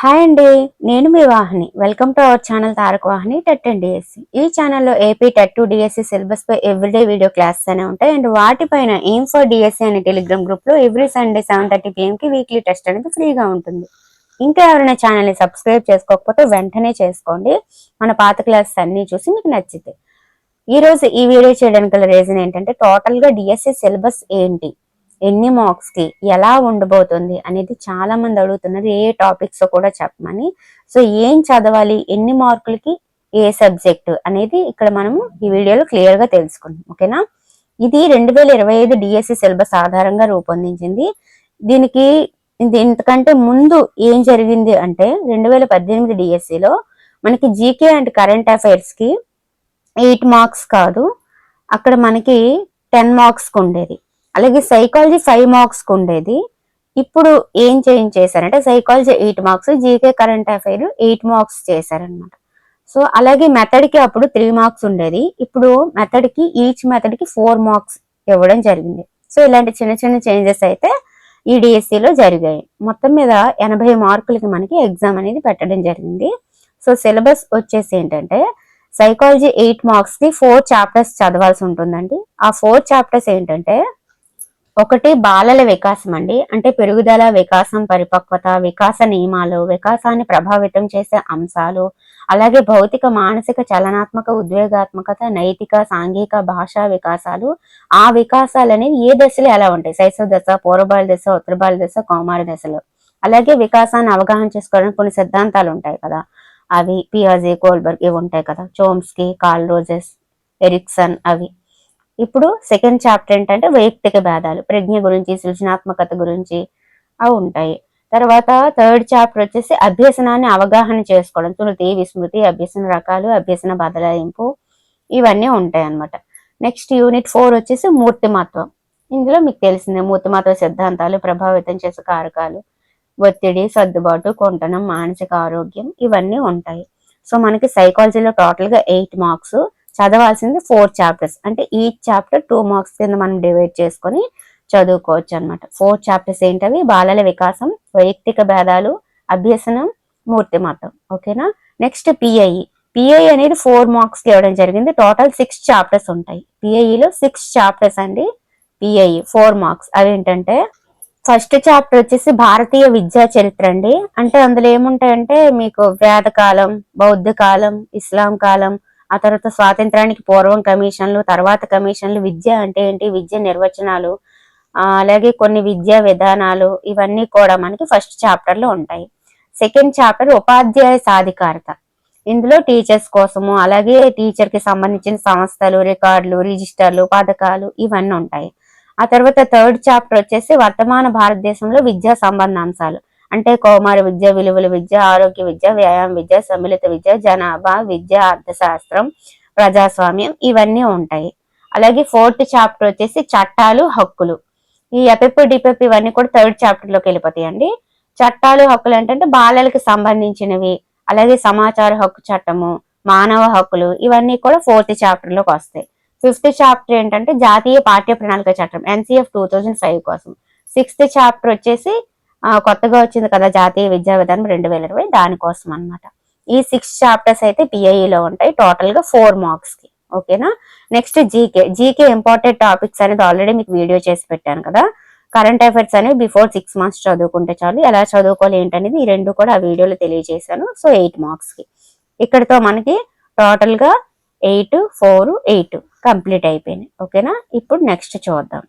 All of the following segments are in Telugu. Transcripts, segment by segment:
హాయ్ అండి నేను మీ Vahini. Welcome to our channel Taraka Vahini TET and DSC. ఈ ఛానల్లో AP TET to DSC syllabus pi everyday video classes అనే ఉంటాయి. అండ్ వాటిపైన ఎయిమ్ ఫర్ డిఎస్సి అనే టెలిగ్రామ్ గ్రూప్లో every Sunday seven thirty PM కి వీక్లీ టెస్ట్ అనేది ఫ్రీగా ఉంటుంది. ఇంకా ఎవరైనా ఛానల్ని సబ్స్క్రైబ్ చేసుకోకపోతే వెంటనే చేసుకోండి. మన పాత క్లాసెస్ అన్ని చూసి మీకు నచ్చితే ఈ రోజు ఈ వీడియో చేయడానికి గల రీజన్ ఏంటంటే టోటల్గా డిఎస్సి సిలబస్ ఏంటి? ఎన్ని మార్క్స్కి ఎలా ఉండబోతుంది అనేది చాలా మంది అడుగుతున్నారు ఏ టాపిక్స్ కూడా చెప్పమని. సో ఏం చదవాలి ఎన్ని మార్కులకి ఏ సబ్జెక్ట్ అనేది ఇక్కడ మనము ఈ వీడియోలో క్లియర్గా తెలుసుకుందాం ఓకేనా? ఇది రెండు వేల ఇరవై ఐదు డిఎస్సి సిలబస్ ఆధారంగా రూపొందించింది. దీనికి ఇంతకంటే ముందు ఏం జరిగింది అంటే రెండు వేల పద్దెనిమిది డిఎస్సిలో మనకి జీకే అండ్ కరెంట్ అఫైర్స్కి ఎయిట్ మార్క్స్ కాదు అక్కడ మనకి టెన్ మార్క్స్ ఉండేది. అలాగే సైకాలజీ ఫైవ్ మార్క్స్ ఉండేది. ఇప్పుడు ఏం చేంజ్ చేశారంటే psychology eight marks GK current affair eight marks చేశారనమాట సో అలాగే మెథడ్కి అప్పుడు త్రీ మార్క్స్ ఉండేది. ఇప్పుడు మెథడ్కి ఈచ్ మెథడ్కి ఫోర్ మార్క్స్ ఇవ్వడం జరిగింది. సో ఇలాంటి చిన్న చిన్న చేంజెస్ అయితే ఈ డిఎస్సిలో జరిగాయి. మొత్తం మీద ఎనభై మార్కులకి మనకి ఎగ్జామ్ అనేది పెట్టడం జరిగింది. సో సిలబస్ వచ్చేసి ఏంటంటే సైకాలజీ ఎయిట్ మార్క్స్కి ఫోర్ చాప్టర్స్ చదవాల్సి ఉంటుందండి. ఆ ఫోర్ చాప్టర్స్ ఏంటంటే ఒకటి బాలల వికాసం అండి. అంటే పెరుగుదల వికాసం పరిపక్వత వికాస నియమాలు వికాసాన్ని ప్రభావితం చేసే అంశాలు అలాగే భౌతిక మానసిక చలనాత్మక ఉద్వేగాత్మకత నైతిక సాంఘిక భాషా వికాసాలు. ఆ వికాసాలు అనేవి ఏ దశలో ఎలా ఉంటాయి? శైశవ దశ పూర్వబాల దశ ఉత్తరబాల దశ కౌమార దశలో. అలాగే వికాసాన్ని అవగాహన చేసుకోవడానికి కొన్ని సిద్ధాంతాలు ఉంటాయి కదా. అవి పియాజీ కోల్బర్గ్ ఇవి ఉంటాయి కదా. చోమ్స్కి కాల్ రోజెస్ ఎరిక్సన్ అవి. ఇప్పుడు సెకండ్ చాప్టర్ ఏంటంటే వైయక్తిక భేదాలు ప్రజ్ఞ గురించి సృజనాత్మకత గురించి అవి ఉంటాయి. తర్వాత థర్డ్ చాప్టర్ వచ్చేసి అభ్యసనాన్ని అవగాహన చేసుకోవడం తృతి విస్మృతి అభ్యసన రకాలు అభ్యసన బదలాయింపు ఇవన్నీ ఉంటాయి అన్నమాట నెక్స్ట్ యూనిట్ ఫోర్ వచ్చేసి మూర్తిమత్వం. ఇందులో మీకు తెలిసిందే మూర్తిమత్వ సిద్ధాంతాలు ప్రభావితం చేసే కారకాలు ఒత్తిడి సర్దుబాటు కొంటనం మానసిక ఆరోగ్యం ఇవన్నీ ఉంటాయి. సో మనకి సైకాలజీలో టోటల్గా ఎయిట్ మార్క్స్ చదవాల్సింది ఫోర్ చాప్టర్స్ అంటే ఈ చాప్టర్ టూ మార్క్స్ కింద మనం డివైడ్ చేసుకొని చదువుకోవచ్చు అనమాట ఫోర్ చాప్టర్స్ ఏంటవి? బాలల వికాసం వైయక్తిక భేదాలు అభ్యసనం మూర్తిమతం ఓకేనా నెక్స్ట్ పిఐ పిఐ అనేది ఫోర్ మార్క్స్ ఇవ్వడం జరిగింది. టోటల్ సిక్స్ చాప్టర్స్ ఉంటాయి. పిఐఈలో సిక్స్ చాప్టర్స్ అండి. పిఐ ఫోర్ మార్క్స్ అవి ఏంటంటే ఫస్ట్ చాప్టర్ వచ్చేసి భారతీయ విద్యా చరిత్ర అండి. అంటే అందులో ఏముంటాయంటే మీకు వేదకాలం బౌద్ధ కాలం ఇస్లాం కాలం ఆ తర్వాత స్వాతంత్రానికి పూర్వం కమిషన్లు తర్వాత కమిషన్లు విద్య అంటే ఏంటి? విద్య నిర్వచనాలు అలాగే కొన్ని విద్యా విధానాలు ఇవన్నీ కూడా మనకి ఫస్ట్ చాప్టర్లో ఉంటాయి. సెకండ్ చాప్టర్ ఉపాధ్యాయ సాధికారత. ఇందులో టీచర్స్ కోసము అలాగే టీచర్కి సంబంధించిన సంస్థలు రికార్డులు రిజిస్టర్లు పథకాలు ఇవన్నీ ఉంటాయి. ఆ తర్వాత థర్డ్ చాప్టర్ వచ్చేసి వర్తమాన భారతదేశంలో విద్యా సంబంధ అంశాలు అంటే కౌమార విద్య విలువల విద్య ఆరోగ్య విద్య వ్యాయామ విద్య సమ్మిళిత విద్య జనాభా విద్య అర్థశాస్త్రం ప్రజాస్వామ్యం ఇవన్నీ ఉంటాయి. అలాగే ఫోర్త్ చాప్టర్ వచ్చేసి చట్టాలు హక్కులు. ఈ ఎపెప్ డిపెప్ ఇవన్నీ కూడా థర్డ్ చాప్టర్లోకి వెళ్ళిపోతాయండి చట్టాలు హక్కులు ఏంటంటే బాలలకు సంబంధించినవి. అలాగే సమాచార హక్కు చట్టము మానవ హక్కులు ఇవన్నీ కూడా ఫోర్త్ చాప్టర్లోకి వస్తాయి. ఫిఫ్త్ చాప్టర్ ఏంటంటే జాతీయ పాఠ్య ప్రణాళిక చట్టం ఎన్సిఎఫ్ టూ కోసం. సిక్స్త్ చాప్టర్ వచ్చేసి కొత్తగా వచ్చింది కదా జాతీయ విద్యా విధానం రెండు వేల ఇరవై దానికోసం అనమాట ఈ సిక్స్ చాప్టర్స్ అయితే పిఐఈలో ఉంటాయి టోటల్గా ఫోర్ మార్క్స్కి. ఓకేనా? Next GK GK important topics అనేది ఆల్రెడీ మీకు వీడియో చేసి పెట్టాను కదా. కరెంట్ అఫైర్స్ అనేవి బిఫోర్ సిక్స్ మంత్స్ చదువుకుంటే చాలు. ఎలా చదువుకోవాలి ఏంటనేది ఈ రెండు కూడా ఆ వీడియోలో తెలియజేశాను. సో ఎయిట్ మార్క్స్కి. ఇక్కడతో మనకి టోటల్గా ఎయిట్ ఫోర్ ఎయిట్ కంప్లీట్ అయిపోయినాయి. ఓకేనా? ఇప్పుడు నెక్స్ట్ చూద్దాం.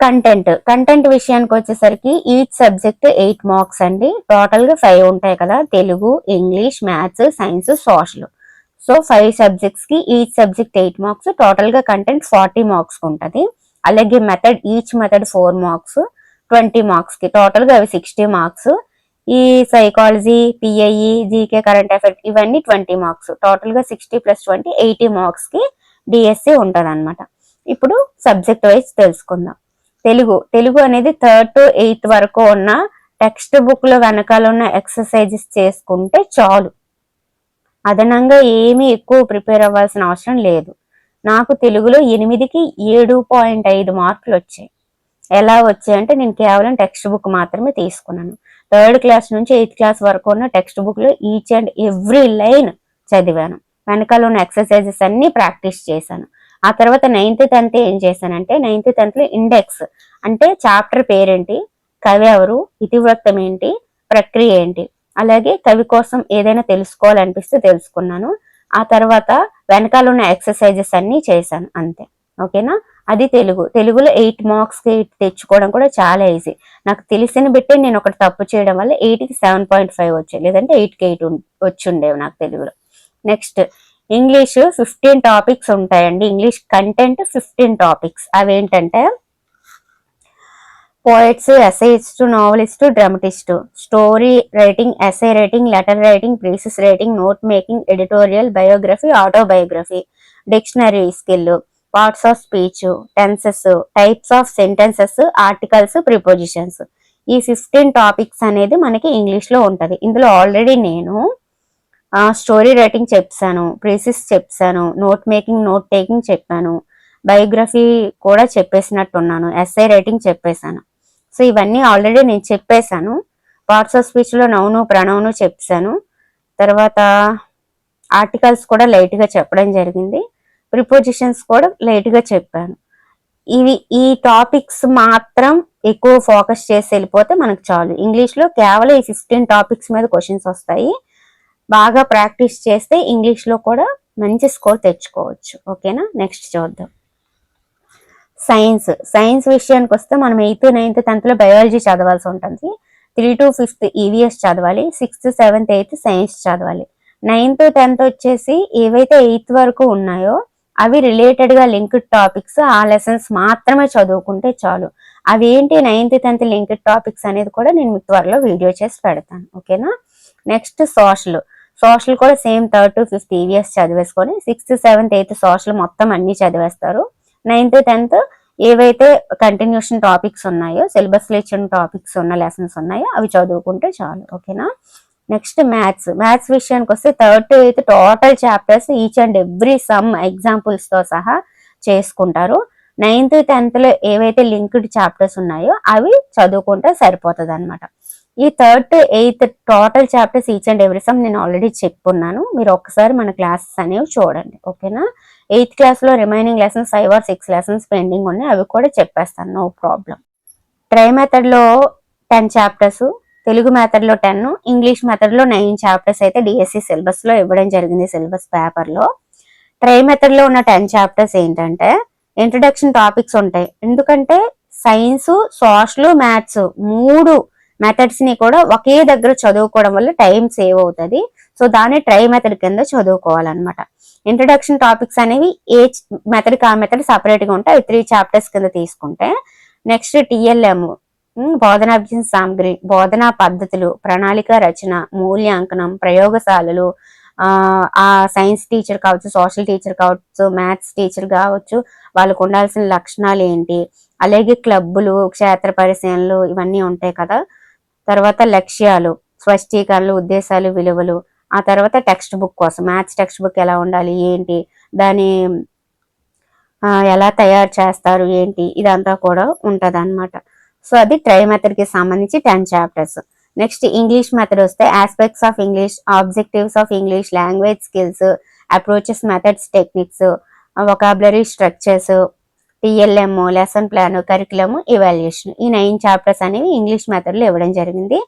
కంటెంట్ కంటెంట్ విషయానికి వచ్చేసరికి ఈచ్ సబ్జెక్ట్ ఎయిట్ మార్క్స్ అండి. టోటల్గా ఫైవ్ ఉంటాయి కదా. Telugu English maths science social so five సబ్జెక్ట్స్కి each subject eight marks టోటల్గా కంటెంట్ ఫార్టీ మార్క్స్ ఉంటుంది. అలాగే method each method four marks twenty మార్క్స్కి. టోటల్గా అవి సిక్స్టీ మార్క్స్ ఈ psychology PIE GK current affair ఇవన్నీ ట్వంటీ మార్క్స్ టోటల్గా సిక్స్టీ ప్లస్ ట్వంటీ ఎయిటీ మార్క్స్కి డిఎస్సి ఉంటుంది ఇప్పుడు సబ్జెక్ట్ వైజ్ తెలుసుకుందాం. తెలుగు. తెలుగు అనేది థర్డ్ టు ఎయిత్ వరకు ఉన్న టెక్స్ట్ బుక్లో వెనకాల ఉన్న ఎక్సర్సైజెస్ చేసుకుంటే చాలు. అదనంగా ఏమీ ఎక్కువ ప్రిపేర్ అవ్వాల్సిన అవసరం లేదు. నాకు తెలుగులో ఎనిమిదికి ఏడు పాయింట్ ఐదు మార్కులు వచ్చాయి. ఎలా వచ్చాయంటే నేను కేవలం టెక్స్ట్ బుక్ మాత్రమే తీసుకున్నాను. థర్డ్ క్లాస్ నుంచి ఎయిత్ క్లాస్ వరకు ఉన్న టెక్స్ట్ బుక్లో ఈచ్ అండ్ ఎవ్రీ లైన్ చదివాను. వెనకాల ఉన్న ఎక్సర్సైజెస్ అన్ని ప్రాక్టీస్ చేశాను. ఆ తర్వాత నైన్త్ టెన్త్ ఏం చేశానంటే నైన్త్ టెన్త్లో ఇండెక్స్ అంటే చాప్టర్ పేరేంటి కవి ఎవరు ఇతివృత్తం ఏంటి ప్రక్రియ ఏంటి అలాగే కవి కోసం ఏదైనా తెలుసుకోవాలనిపిస్తే తెలుసుకున్నాను. ఆ తర్వాత వెనకాల ఉన్న ఎక్సర్సైజెస్ అన్ని చేశాను అంతే. ఓకేనా? అది తెలుగు. తెలుగులో ఎయిట్ మార్క్స్కి ఎయిట్ తెచ్చుకోవడం కూడా చాలా ఈజీ నాకు తెలిసిన బిట్టే నేను ఒకటి తప్పు చేయడం వల్ల ఎయిట్కి సెవెన్ పాయింట్ ఫైవ్ వచ్చాయి లేదంటే ఎయిట్కి ఎయిట్ వచ్చి ఉండేవి నాకు తెలుగులో. నెక్స్ట్ ఇంగ్లీష్ ఫిఫ్టీన్ టాపిక్స్ ఉంటాయండి. ఇంగ్లీష్ కంటెంట్ ఫిఫ్టీన్ టాపిక్స్ అవేంటంటే poets essayist novelist dramatist story writing essay writing letter writing precis writing note making editorial biography autobiography dictionary skill parts of speech tenses types of sentences articles prepositions ఈ ఫిఫ్టీన్ టాపిక్స్ అనేది మనకి ఇంగ్లీష్లో ఉంటుంది. ఇందులో ఆల్రెడీ నేను స్టోరీ రైటింగ్ చెప్పాను ప్రీసిస్ చెప్పాను నోట్ మేకింగ్ నోట్ టేకింగ్ చెప్పాను బయోగ్రఫీ కూడా చెప్పేసినట్టున్నాను ఎస్ఐ రైటింగ్ చెప్పేశాను. సో ఇవన్నీ ఆల్రెడీ నేను చెప్పేశాను. పార్ట్స్ ఆఫ్ స్పీచ్ నౌను ప్రణవును చెప్పాను. తర్వాత ఆర్టికల్స్ కూడా లైట్గా చెప్పడం జరిగింది. ప్రిపోజిషన్స్ కూడా లైట్గా చెప్పాను. ఇవి ఈ టాపిక్స్ మాత్రం ఎక్కువ ఫోకస్ చేసి వెళ్ళిపోతే మనకు చాలు. ఇంగ్లీష్లో కేవలం ఈ ఫిఫ్టీన్ టాపిక్స్ మీద క్వశ్చన్స్ వస్తాయి. బాగా ప్రాక్టీస్ చేస్తే ఇంగ్లీష్లో కూడా మంచి స్కోర్ తెచ్చుకోవచ్చు. ఓకేనా? నెక్స్ట్ చూద్దాం. సైన్స్ సైన్స్ విషయానికి వస్తే మనం ఎయిత్ నైన్త్ టెన్త్లో బయాలజీ చదవాల్సి ఉంటుంది. త్రీ టు ఫిఫ్త్ ఈవీఎస్ చదవాలి. సిక్స్త్ సెవెంత్ ఎయిత్ సైన్స్ చదవాలి. నైన్త్ టెన్త్ వచ్చేసి ఏవైతే ఎయిత్ వరకు ఉన్నాయో అవి రిలేటెడ్గా లింక్డ్ టాపిక్స్ ఆ లెసన్స్ మాత్రమే చదువుకుంటే చాలు. అవి ఏంటి? నైన్త్ టెన్త్ లింక్డ్ టాపిక్స్ అనేది కూడా నేను మీకు త్వరలో వీడియో చేసి పెడతాను. ఓకేనా? నెక్స్ట్ సోషల్ సోషల్ కూడా same third to fifth EVS చదివేసుకొని sixth seventh eighth social మొత్తం అన్ని చదివేస్తారు. నైన్త్ టెన్త్ ఏవైతే కంటిన్యూషన్ టాపిక్స్ ఉన్నాయో సిలబస్లో ఇచ్చిన టాపిక్స్ ఉన్న లెసన్స్ ఉన్నాయో అవి చదువుకుంటే చాలు. ఓకేనా నెక్స్ట్ మ్యాథ్స్ మ్యాథ్స్ విషయానికి వస్తే third to eighth total chapters each and every sum ఎగ్జాంపుల్స్తో సహా చేసుకుంటారు. నైన్త్ టెన్త్లో ఏవైతే లింక్డ్ చాప్టర్స్ ఉన్నాయో అవి చదువుకుంటే సరిపోతుంది అనమాట ఈ third to eighth total chapters each and every some నేను ఆల్రెడీ చెప్పున్నాను. మీరు ఒక్కసారి మన క్లాసెస్ అనేవి చూడండి ఓకేనా ఎయిత్ క్లాస్లో remaining lessons five or six lessons pending ఉన్నాయి అవి కూడా చెప్పేస్తాను నో ప్రాబ్లం ట్రై మెథడ్లో టెన్ చాప్టర్స్ తెలుగు మెథడ్లో టెన్ ఇంగ్లీష్ మెథడ్లో నైన్ చాప్టర్స్ అయితే డిఎస్సి సిలబస్లో ఇవ్వడం జరిగింది సిలబస్ పేపర్లో ట్రై మెథడ్లో ఉన్న టెన్ చాప్టర్స్ ఏంటంటే ఇంట్రడక్షన్ టాపిక్స్ ఉంటాయి. ఎందుకంటే సైన్స్ సోషల్ మ్యాథ్స్ మూడు మెథడ్స్ని కూడా ఒకే దగ్గర చదువుకోవడం వల్ల టైం సేవ్ అవుతుంది. సో దాన్ని ట్రై మెథడ్ కింద చదువుకోవాలన్నమాట. ఇంట్రడక్షన్ టాపిక్స్ అనేవి ఏ మెథడ్ కా మెథడ్ సపరేట్గా ఉంటాయి అవి త్రీ చాప్టర్స్ కింద తీసుకుంటే నెక్స్ట్ టిఎల్ఎం బోధనాభ్యాస సామగ్రి బోధనా పద్ధతులు ప్రణాళిక రచన మూల్యాంకనం ప్రయోగశాలలు ఆ సైన్స్ టీచర్ కావచ్చు సోషల్ టీచర్ కావచ్చు మ్యాథ్స్ టీచర్ కావచ్చు వాళ్ళకు ఉండాల్సిన లక్షణాలు ఏంటి? అలాగే క్లబ్బులు క్షేత్ర పరిశీలనలు ఇవన్నీ ఉంటాయి కదా. తర్వాత లక్ష్యాలు స్పష్టీకరణలు ఉద్దేశాలు విలువలు ఆ తర్వాత టెక్స్ట్ బుక్ కోసం. మ్యాథ్స్ టెక్స్ట్ బుక్ ఎలా ఉండాలి ఏంటి దాని ఎలా తయారు చేస్తారు ఏంటి ఇదంతా కూడా ఉంటుంది అనమాట సో అది ట్రై మెథడ్కి సంబంధించి ten chapters. Next English method వస్తే aspects of English objectives of English language skills approaches methods techniques vocabulary structures TLM lesson plan curriculum evaluation ఈ నైన్ చాప్టర్స్ అనేవి ఇంగ్లీష్ మెథడ్లో ఇవ్వడం జరిగింది.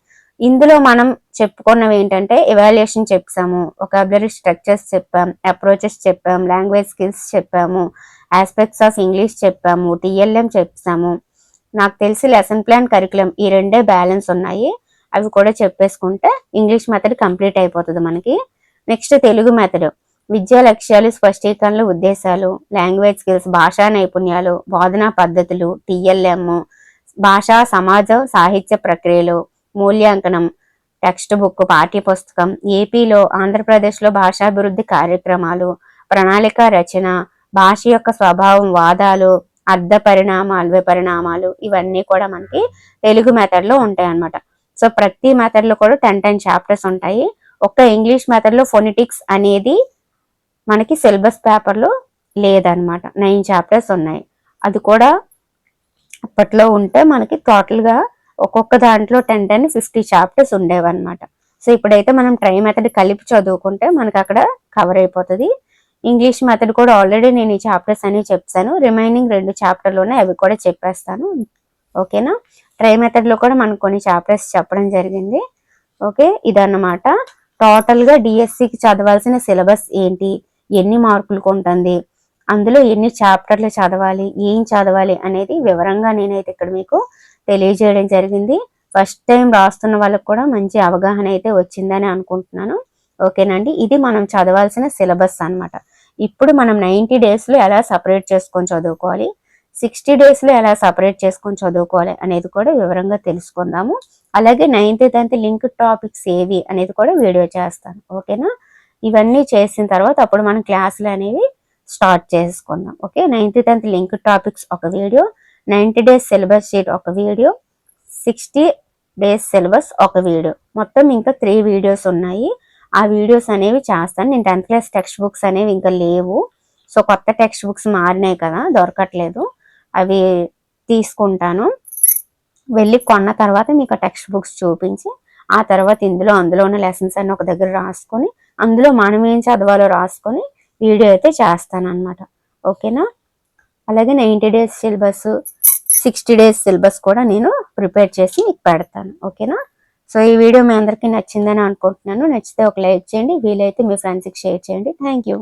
ఇందులో మనం చెప్పుకున్నవి ఏంటంటే ఇవాల్యుయేషన్ చెప్పాము వొకాబులరీ స్ట్రక్చర్స్ చెప్పాం అప్రోచెస్ చెప్పాం లాంగ్వేజ్ స్కిల్స్ చెప్పాము ఆస్పెక్ట్స్ ఆఫ్ ఇంగ్లీష్ చెప్పాము టిఎల్ఎం చెప్పాము. నాకు తెలిసి లెసన్ ప్లాన్ కరికులం ఈ రెండే బ్యాలెన్స్ ఉన్నాయి. అవి కూడా చెప్పేసుకుంటే ఇంగ్లీష్ మెథడ్ కంప్లీట్ అయిపోతుంది మనకి. నెక్స్ట్ తెలుగు మెథడ్ విద్యా లక్ష్యాలు స్పష్టీకరణలు ఉద్దేశాలు లాంగ్వేజ్ స్కిల్స్ భాషా నైపుణ్యాలు బోధనా పద్ధతులు టిఎల్ఎం భాషా సమాజ సాహిత్య ప్రక్రియలు మూల్యాంకనం టెక్స్ట్ బుక్ పాఠ్య పుస్తకం ఏపీలో ఆంధ్రప్రదేశ్లో భాషాభివృద్ధి కార్యక్రమాలు ప్రణాళిక రచన భాష యొక్క స్వభావం వాదాలు అర్ధ పరిణామాలు విపరిణామాలు ఇవన్నీ కూడా మనకి తెలుగు మెథడ్లో ఉంటాయి అన్నమాట సో ప్రతి మెథడ్లో కూడా టెన్ టెన్ చాప్టర్స్ ఉంటాయి. ఒక్క ఇంగ్లీష్ మెథడ్లో ఫొనిటిక్స్ అనేది మనకి సిలబస్ పేపర్లో లేదనమాట. నైన్ చాప్టర్స్ ఉన్నాయి. అది కూడా అప్పట్లో ఉంటే మనకి టోటల్గా ఒక్కొక్క దాంట్లో టెన్ టెన్ ఫిఫ్టీ చాప్టర్స్ ఉండేవన్నమాట. సో ఇప్పుడైతే మనం ట్రై మెథడ్ కలిపి చదువుకుంటే మనకి అక్కడ కవర్ అయిపోతుంది. ఇంగ్లీష్ మెథడ్ కూడా ఆల్రెడీ నేను ఈ చాప్టర్స్ అనేవి చెప్తాను రిమైనింగ్ రెండు చాప్టర్లోనే అవి కూడా చెప్పేస్తాను. ఓకేనా? ట్రై మెథడ్లో కూడా మనకు కొన్ని చాప్టర్స్ చెప్పడం జరిగింది. ఓకే? ఇదన్నమాట. టోటల్గా డిఎస్సికి చదవాల్సిన సిలబస్ ఏంటి? ఎన్ని మార్కులకు ఉంటుంది అందులో ఎన్ని చాప్టర్లు చదవాలి ఏం చదవాలి అనేది వివరంగా నేనైతే ఇక్కడ మీకు తెలియజేయడం జరిగింది. ఫస్ట్ టైం రాస్తున్న వాళ్ళకి కూడా మంచి అవగాహన అయితే వచ్చిందని అనుకుంటున్నాను. ఓకేనండి ఇది మనం చదవాల్సిన సిలబస్ అన్నమాట. ఇప్పుడు మనం నైంటీ డేస్లో ఎలా సపరేట్ చేసుకొని చదువుకోవాలి సిక్స్టీ డేస్లో ఎలా సపరేట్ చేసుకొని చదువుకోవాలి అనేది కూడా వివరంగా తెలుసుకుందాము. అలాగే నైన్త్ టెన్త్ లింక్ టాపిక్స్ ఏవి అనేది కూడా వీడియో చేస్తాను. ఓకేనా? ఇవన్నీ చేసిన తర్వాత అప్పుడు మనం క్లాసులు అనేవి స్టార్ట్ చేసుకుందాం. Okay? Ninth tenth link topics ఒక video ninety days syllabus sheet ఒక వీడియో సిక్స్టీ డేస్ సిలబస్ ఒక వీడియో. మొత్తం ఇంకా త్రీ వీడియోస్ ఉన్నాయి. ఆ వీడియోస్ అనేవి చేస్తాను. నేను టెన్త్ క్లాస్ టెక్స్ట్ బుక్స్ అనేవి ఇంకా లేవు. సో కొత్త టెక్స్ట్ బుక్స్ మారినాయి కదా దొరకట్లేదు. అవి తీసుకుంటాను. వెళ్ళి కొన్న తర్వాత మీకు టెక్స్ట్ బుక్స్ చూపించి ఆ తర్వాత ఇందులో అందులో ఉన్న లెసన్స్ అన్ని ఒక దగ్గర రాసుకొని అందులో మనం ఏం చదవాలో రాసుకొని వీడియో అయితే చేస్తాను అనమాట ఓకేనా? అలాగే ninety days syllabus sixty days syllabus కూడా నేను ప్రిపేర్ చేసి మీకు పెడతాను. ఓకేనా? సో ఈ వీడియో మీ అందరికీ నచ్చిందని అనుకుంటున్నాను. నచ్చితే ఒక లైక్ చేయండి. వీలైతే మీ ఫ్రెండ్స్కి షేర్ చేయండి. Thank you.